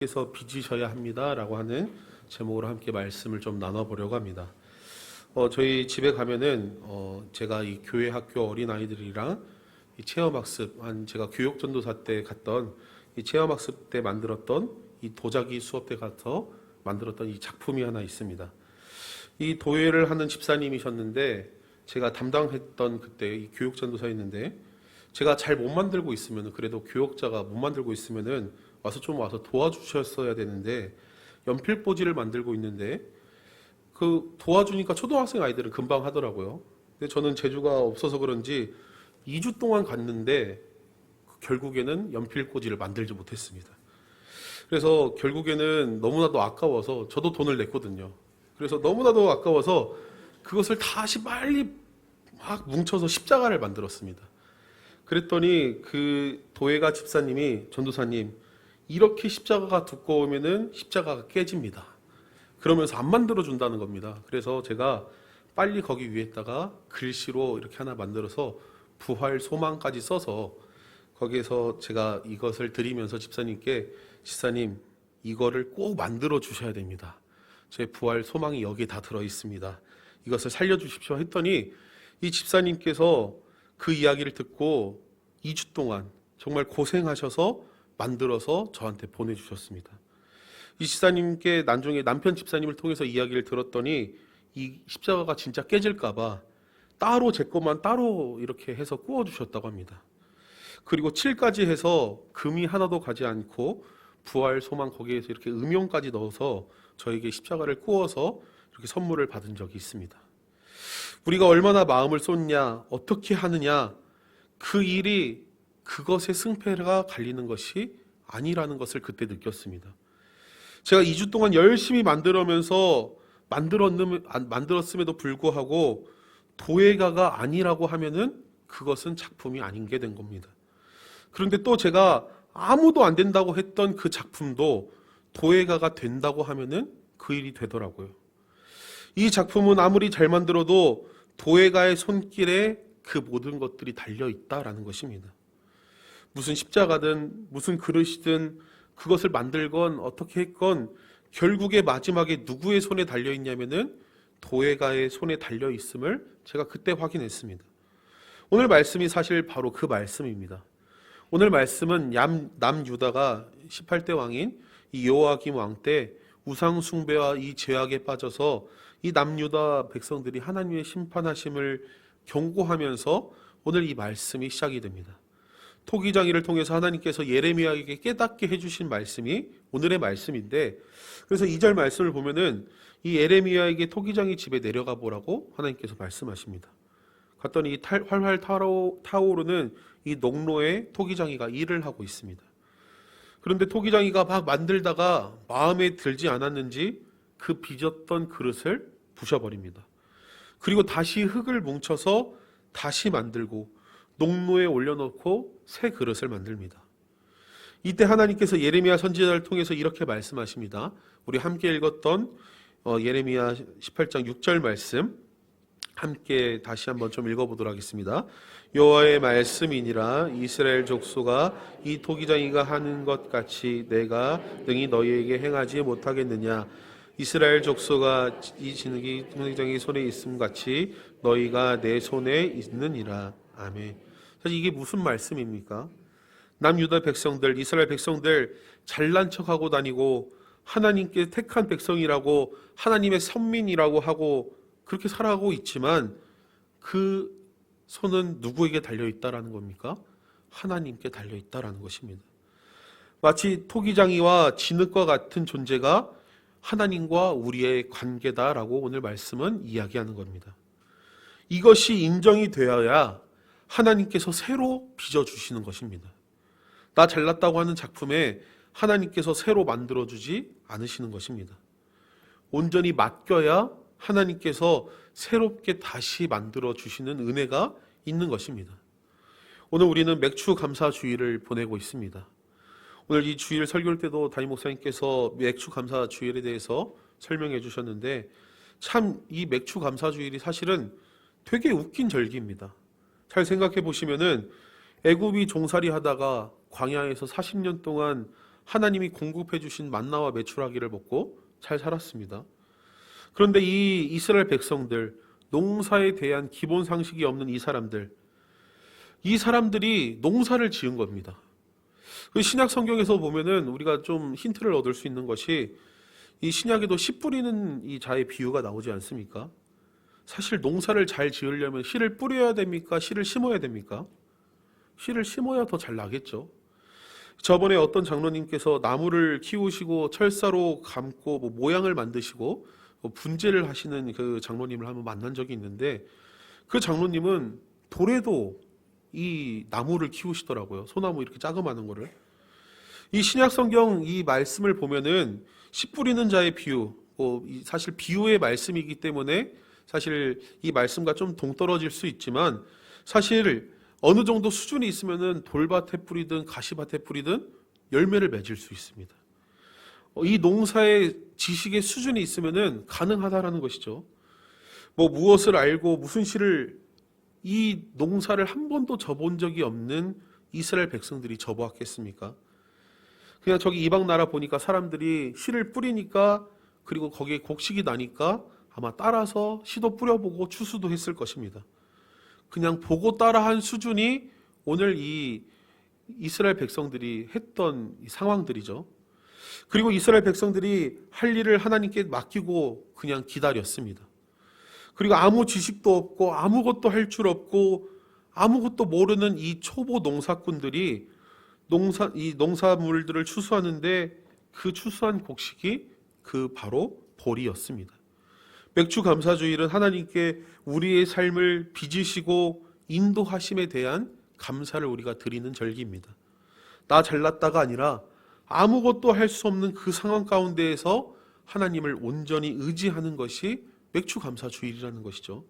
께서 빚으셔야 합니다라고 하는 제목으로 함께 말씀을 좀 나눠보려고 합니다. 어, 저희 집에 가면은 어, 제가 이 교회 학교 어린 아이들이랑 이 체험학습 한 제가 교육 전도사 때 갔던 이 체험학습 때 만들었던 이 도자기 수업 때 가서 만들었던 이 작품이 하나 있습니다. 이 도예를 하는 집사님이셨는데 제가 담당했던 그때 이 교육 전도사였는데 제가 잘 못 만들고 있으면 그래도 교육자가 못 만들고 있으면은 와서 좀 와서 도와주셨어야 되는데 연필꽂이를 만들고 있는데 그 도와주니까 초등학생 아이들은 금방 하더라고요. 근데 저는 재주가 없어서 그런지 2주 동안 갔는데 결국에는 연필꽂이를 만들지 못했습니다. 그래서 결국에는 너무나도 아까워서 저도 돈을 냈거든요. 그래서 너무나도 아까워서 그것을 다시 빨리 막 뭉쳐서 십자가를 만들었습니다. 그랬더니 그 도예가 집사님이 전도사님 이렇게 십자가가 두꺼우면은 십자가가 깨집니다. 그러면서 안 만들어 준다는 겁니다. 그래서 제가 빨리 거기 위에다가 글씨로 이렇게 하나 만들어서 부활 소망까지 써서 거기에서 제가 이것을 드리면서 집사님께 집사님 이거를 꼭 만들어 주셔야 됩니다. 제 부활 소망이 여기에 다 들어 있습니다. 이것을 살려 주십시오 했더니 이 집사님께서 그 이야기를 듣고 2주 동안 정말 고생하셔서 만들어서 저한테 보내주셨습니다. 이 집사님께 나중에 남편 집사님을 통해서 이야기를 들었더니 이 십자가가 진짜 깨질까봐 따로 제 것만 따로 이렇게 해서 구워주셨다고 합니다. 그리고 7까지 해서 금이 하나도 가지 않고 부활 소망 거기에서 이렇게 음용까지 넣어서 저에게 십자가를 구워서 이렇게 선물을 받은 적이 있습니다. 우리가 얼마나 마음을 쏟냐, 어떻게 하느냐, 그 일이 그것의 승패가 갈리는 것이 아니라는 것을 그때 느꼈습니다. 제가 2주 동안 열심히 만들면서 만들었는, 만들었음에도 불구하고 도예가가 아니라고 하면은 그것은 작품이 아닌 게 된 겁니다. 그런데 또 제가 아무도 안 된다고 했던 그 작품도 도예가가 된다고 하면은 그 일이 되더라고요. 이 작품은 아무리 잘 만들어도 도예가의 손길에 그 모든 것들이 달려 있다라는 것입니다. 무슨 십자가든 무슨 그릇이든 그것을 만들건 어떻게 했건 결국에 마지막에 누구의 손에 달려 있냐면은 도예가의 손에 달려 있음을 제가 그때 확인했습니다. 오늘 말씀이 사실 바로 그 말씀입니다. 오늘 말씀은 남, 남 유다가 18대 왕인 이 요아김 왕 때 우상 숭배와 이 죄악에 빠져서 이 남유다 백성들이 하나님의 심판하심을 경고하면서 오늘 이 말씀이 시작이 됩니다. 토기장이를 통해서 하나님께서 예레미야에게 깨닫게 해주신 말씀이 오늘의 말씀인데 그래서 2절 말씀을 보면은 이 예레미야에게 토기장이 집에 내려가 보라고 하나님께서 말씀하십니다. 갔더니 이 탈- 활활 타오, 타오르는 이 농로에 토기장이가 일을 하고 있습니다. 그런데 토기장이가 막 만들다가 마음에 들지 않았는지 그 빚었던 그릇을 부셔버립니다. 그리고 다시 흙을 뭉쳐서 다시 만들고 농로에 올려놓고 새 그릇을 만듭니다. 이때 하나님께서 예레미야 선지자를 통해서 이렇게 말씀하십니다. 우리 함께 읽었던 어, 예레미야 18장 6절 말씀 함께 다시 한번 좀 읽어보도록 하겠습니다. 여호와의 말씀이니라 이스라엘 족속아 이 토기장이가 하는 것 같이 내가 능히 너희에게 행하지 못하겠느냐 이스라엘 족속아 이 진흙이 토기장이 손에 있음 같이 너희가 내 손에 있느니라 아멘. 사실 이게 무슨 말씀입니까? 남유다 백성들 이스라엘 백성들 잘난 척하고 다니고 하나님께 택한 백성이라고 하나님의 선민이라고 하고 그렇게 살아가고 있지만 그 손은 누구에게 달려 있다라는 겁니까? 하나님께 달려 있다라는 것입니다. 마치 토기장이와 진흙과 같은 존재가 하나님과 우리의 관계다라고 오늘 말씀은 이야기하는 겁니다. 이것이 인정이 되어야 하나님께서 새로 빚어 주시는 것입니다. 나 잘났다고 하는 작품에 하나님께서 새로 만들어 주지 않으시는 것입니다. 온전히 맡겨야 하나님께서 새롭게 다시 만들어 주시는 은혜가 있는 것입니다. 오늘 우리는 맥주 감사 주일을 보내고 있습니다. 오늘 이 주일 설교할 때도 담임 목사님께서 맥주 감사 주일에 대해서 설명해 주셨는데 참 이 맥주 감사 주일이 사실은 되게 웃긴 절기입니다. 잘 생각해 보시면은 애굽이 종살이 하다가 광야에서 40년 동안 하나님이 공급해 주신 만나와 메추라기를 먹고 잘 살았습니다. 그런데 이 이스라엘 백성들 농사에 대한 기본 상식이 없는 이 사람들 이 사람들이 농사를 지은 겁니다. 그 신약 성경에서 보면은 우리가 좀 힌트를 얻을 수 있는 것이 이 신약에도 씨 뿌리는 이 자의 비유가 나오지 않습니까? 사실 농사를 잘 지으려면 씨를 뿌려야 됩니까? 씨를 심어야 됩니까? 씨를 심어야 더 잘 나겠죠. 저번에 어떤 장로님께서 나무를 키우시고 철사로 감고 뭐 모양을 만드시고 뭐 분재를 하시는 그 장로님을 한번 만난 적이 있는데 그 장로님은 돌에도 이 나무를 키우시더라고요. 소나무 이렇게 자그마한 거를. 이 신약 성경 이 말씀을 보면은 씨 뿌리는 자의 비유, 뭐이 사실 비유의 말씀이기 때문에 사실 이 말씀과 좀 동떨어질 수 있지만 사실 어느 정도 수준이 있으면은 돌밭에 뿌리든 가시밭에 뿌리든 열매를 맺을 수 있습니다. 어, 이 농사의 지식의 수준이 있으면은 가능하다라는 것이죠. 뭐 무엇을 알고 무슨 씨를 이 농사를 한 번도 져본 적이 없는 이스라엘 백성들이 져보았겠습니까? 그냥 저기 이방 나라 보니까 사람들이 씨를 뿌리니까 그리고 거기에 곡식이 나니까 아마 따라서 씨도 뿌려보고 추수도 했을 것입니다. 그냥 보고 따라한 수준이 오늘 이 이스라엘 백성들이 했던 이 상황들이죠. 그리고 이스라엘 백성들이 할 일을 하나님께 맡기고 그냥 기다렸습니다. 그리고 아무 지식도 없고 아무것도 할 줄 없고 아무것도 모르는 이 초보 농사꾼들이 농사 이 농사물들을 추수하는데 그 추수한 곡식이 그 바로 보리였습니다. 맥주 감사주일은 하나님께 우리의 삶을 빚으시고 인도하심에 대한 감사를 우리가 드리는 절기입니다. 나 잘났다가 아니라 아무것도 할 수 없는 그 상황 가운데에서 하나님을 온전히 의지하는 것이 맥주 감사 주일이라는 것이죠.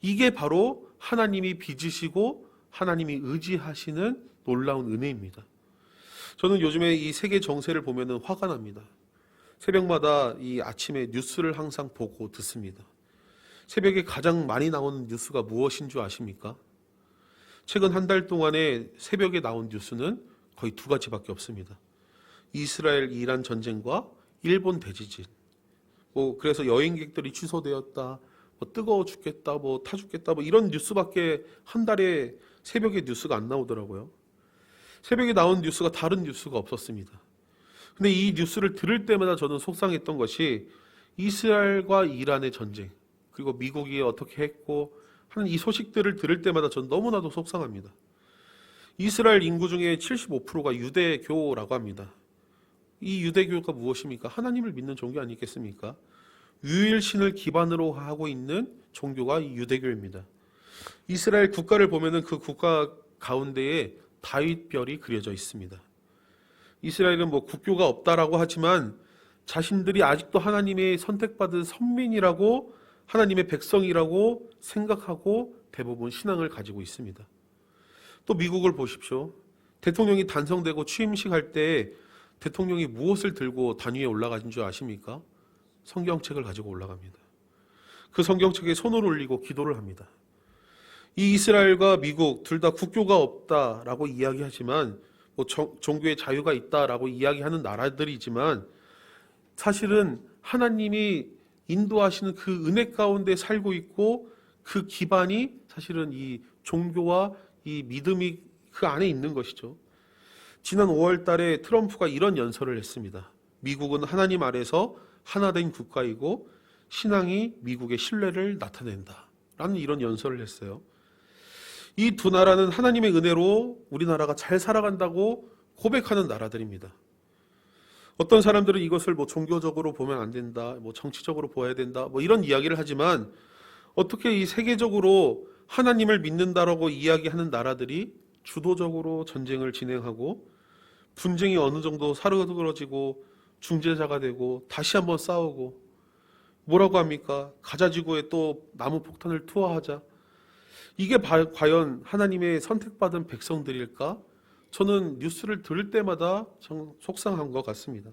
이게 바로 하나님이 빚으시고 하나님이 의지하시는 놀라운 은혜입니다. 저는 요즘에 이 세계 정세를 보면은 화가 납니다. 새벽마다 이 아침에 뉴스를 항상 보고 듣습니다. 새벽에 가장 많이 나오는 뉴스가 무엇인 줄 아십니까? 최근 한 달 동안에 새벽에 나온 뉴스는 거의 두 가지밖에 없습니다. 이스라엘 이란 전쟁과 일본 대지진. 뭐 그래서 여행객들이 취소되었다. 뭐 뜨거워 죽겠다. 뭐 타 죽겠다. 뭐 이런 뉴스밖에 한 달에 새벽에 뉴스가 안 나오더라고요. 새벽에 나온 뉴스가 다른 뉴스가 없었습니다. 근데 이 뉴스를 들을 때마다 저는 속상했던 것이 이스라엘과 이란의 전쟁, 그리고 미국이 어떻게 했고 하는 이 소식들을 들을 때마다 저는 너무나도 속상합니다. 이스라엘 인구 중에 75%가 유대교라고 합니다. 이 유대교가 무엇입니까? 하나님을 믿는 종교 아니겠습니까? 유일신을 기반으로 하고 있는 종교가 이 유대교입니다. 이스라엘 국가를 보면은 그 국가 가운데에 다윗별이 그려져 있습니다. 이스라엘은 뭐 국교가 없다라고 하지만 자신들이 아직도 하나님의 선택받은 선민이라고 하나님의 백성이라고 생각하고 대부분 신앙을 가지고 있습니다. 또 미국을 보십시오. 대통령이 단성되고 취임식 할 때 대통령이 무엇을 들고 단 위에 올라가신 줄 아십니까? 성경책을 가지고 올라갑니다. 그 성경책에 손을 올리고 기도를 합니다. 이 이스라엘과 미국 둘 다 국교가 없다라고 이야기하지만 뭐 정- 종교의 자유가 있다라고 이야기하는 나라들이지만 사실은 하나님이 인도하시는 그 은혜 가운데 살고 있고 그 기반이 사실은 이 종교와 이 믿음이 그 안에 있는 것이죠. 지난 5월 달에 트럼프가 이런 연설을 했습니다. 미국은 하나님 아래서 하나된 국가이고 신앙이 미국의 신뢰를 나타낸다. 라는 이런 연설을 했어요. 이 두 나라는 하나님의 은혜로 우리나라가 잘 살아간다고 고백하는 나라들입니다. 어떤 사람들은 이것을 뭐 종교적으로 보면 안 된다, 뭐 정치적으로 보아야 된다, 뭐 이런 이야기를 하지만 어떻게 이 세계적으로 하나님을 믿는다라고 이야기하는 나라들이 주도적으로 전쟁을 진행하고 분쟁이 어느 정도 사르러지고 중재자가 되고 다시 한번 싸우고 뭐라고 합니까? 가자지구에 또 나무 폭탄을 투하하자. 이게 바- 과연 하나님의 선택받은 백성들일까? 저는 뉴스를 들을 때마다 참 속상한 것 같습니다.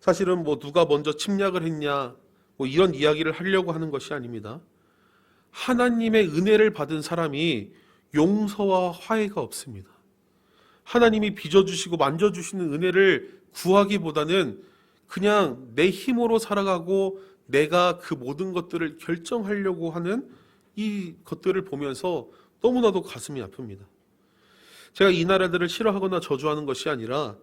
사실은 뭐 누가 먼저 침략을 했냐, 뭐 이런 이야기를 하려고 하는 것이 아닙니다. 하나님의 은혜를 받은 사람이 용서와 화해가 없습니다. 하나님이 빚어주시고 만져주시는 은혜를 구하기보다는 그냥 내 힘으로 살아가고 내가 그 모든 것들을 결정하려고 하는 이 것들을 보면서 너무나도 가슴이 아픕니다. 제가 이 나라들을 싫어하거나 저주하는 것이 아니라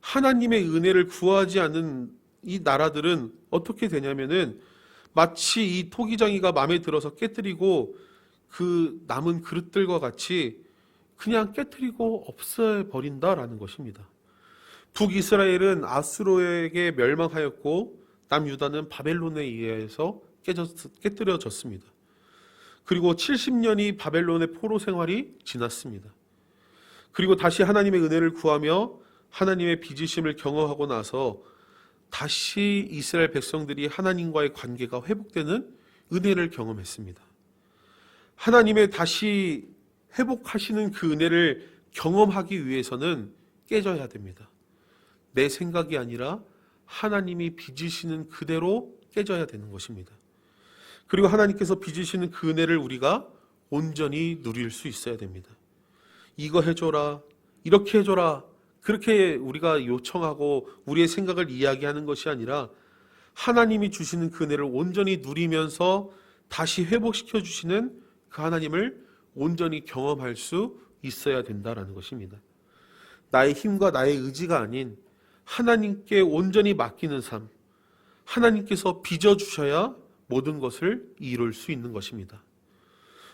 하나님의 은혜를 구하지 않는 이 나라들은 어떻게 되냐면은 마치 이 토기장이가 마음에 들어서 깨뜨리고 그 남은 그릇들과 같이 그냥 깨뜨리고 없애버린다라는 것입니다. 북이스라엘은 아수로에게 멸망하였고 남유다는 바벨론에 의해서 깨졌, 깨뜨려졌습니다. 그리고 70년이 바벨론의 포로 생활이 지났습니다. 그리고 다시 하나님의 은혜를 구하며 하나님의 빚으심을 경험하고 나서 다시 이스라엘 백성들이 하나님과의 관계가 회복되는 은혜를 경험했습니다. 하나님의 다시 회복하시는 그 은혜를 경험하기 위해서는 깨져야 됩니다. 내 생각이 아니라 하나님이 빚으시는 그대로 깨져야 되는 것입니다. 그리고 하나님께서 빚으시는 그 은혜를 우리가 온전히 누릴 수 있어야 됩니다. 이거 해줘라, 이렇게 해줘라, 그렇게 우리가 요청하고 우리의 생각을 이야기하는 것이 아니라 하나님이 주시는 그 은혜를 온전히 누리면서 다시 회복시켜 주시는 그 하나님을 온전히 경험할 수 있어야 된다라는 것입니다. 나의 힘과 나의 의지가 아닌 하나님께 온전히 맡기는 삶, 하나님께서 빚어 주셔야 모든 것을 이룰 수 있는 것입니다.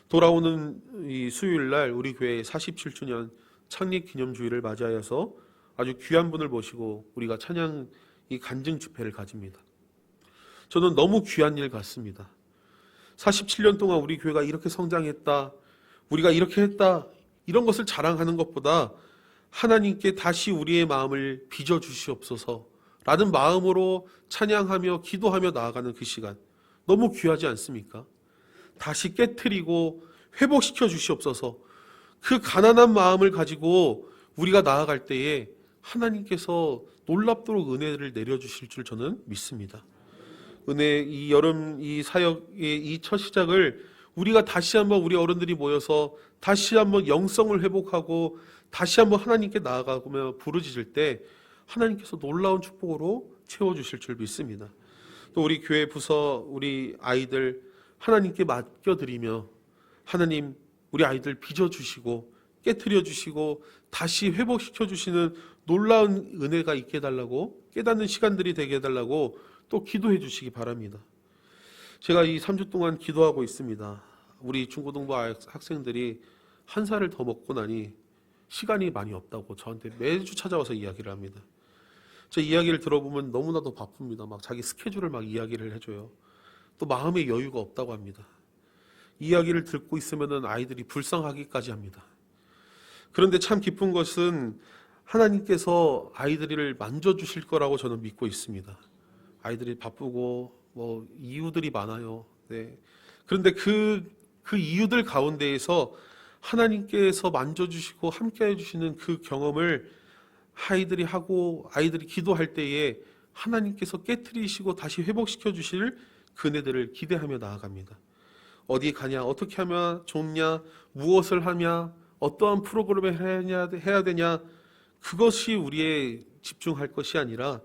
돌아오는 이 수요일 날 우리 교회 47주년 창립 기념주의를 맞이하여서 아주 귀한 분을 모시고 우리가 찬양 이 간증 집회를 가집니다. 저는 너무 귀한 일 같습니다. 47년 동안 우리 교회가 이렇게 성장했다. 우리가 이렇게 했다. 이런 것을 자랑하는 것보다 하나님께 다시 우리의 마음을 빚어 주시옵소서 라는 마음으로 찬양하며 기도하며 나아가는 그 시간 너무 귀하지 않습니까? 다시 깨뜨리고 회복시켜 주시옵소서 그 가난한 마음을 가지고 우리가 나아갈 때에 하나님께서 놀랍도록 은혜를 내려 주실 줄 저는 믿습니다. 은혜 이 여름 이 사역의 이 첫 시작을 우리가 다시 한번 우리 어른들이 모여서 다시 한번 영성을 회복하고 다시 한번 하나님께 나아가며 부르짖을 때 하나님께서 놀라운 축복으로 채워주실 줄 믿습니다. 또 우리 교회 부서 우리 아이들 하나님께 맡겨드리며 하나님 우리 아이들 빚어주시고 깨뜨려 주시고 다시 회복시켜 주시는 놀라운 은혜가 있게 해달라고 깨닫는 시간들이 되게 해달라고 또 기도해 주시기 바랍니다. 제가 이 3주 동안 기도하고 있습니다. 우리 중고등부 학생들이 한 살을 더 먹고 나니 시간이 많이 없다고 저한테 매주 찾아와서 이야기를 합니다. 제 이야기를 들어보면 너무나도 바쁩니다. 막 자기 스케줄을 막 이야기를 해줘요. 또 마음의 여유가 없다고 합니다. 이야기를 듣고 있으면 아이들이 불쌍하기까지 합니다. 그런데 참 기쁜 것은 하나님께서 아이들을 만져주실 거라고 저는 믿고 있습니다. 아이들이 바쁘고 뭐 이유들이 많아요. 네. 그런데 그, 그 이유들 가운데에서 하나님께서 만져주시고 함께 해주시는 그 경험을 아이들이 하고 아이들이 기도할 때에 하나님께서 깨뜨리시고 다시 회복시켜 주실 그네들을 기대하며 나아갑니다. 어디 가냐, 어떻게 하면 좋냐, 무엇을 하냐, 어떠한 프로그램을 해야, 해야 되냐, 그것이 우리의 집중할 것이 아니라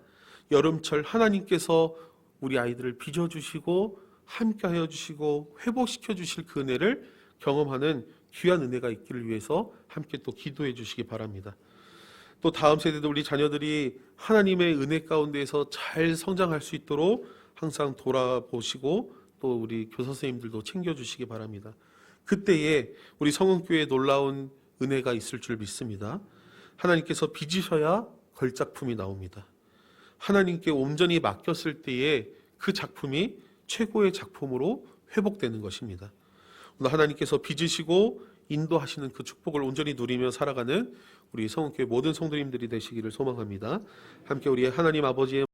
여름철 하나님께서 우리 아이들을 빚어주시고 함께하여 주시고 회복시켜 주실 그 은혜를 경험하는 귀한 은혜가 있기를 위해서 함께 또 기도해 주시기 바랍니다. 또 다음 세대도 우리 자녀들이 하나님의 은혜 가운데에서 잘 성장할 수 있도록 항상 돌아보시고 또 우리 교사 선생님들도 챙겨 주시기 바랍니다. 그때에 우리 성은교회에 놀라운 은혜가 있을 줄 믿습니다. 하나님께서 빚으셔야 걸작품이 나옵니다. 하나님께 온전히 맡겼을 때에 그 작품이 최고의 작품으로 회복되는 것입니다. 오늘 하나님께서 빚으시고 인도하시는 그 축복을 온전히 누리며 살아가는 우리 성은교회 모든 성도님들이 되시기를 소망합니다. 함께 우리 하나님 아버지의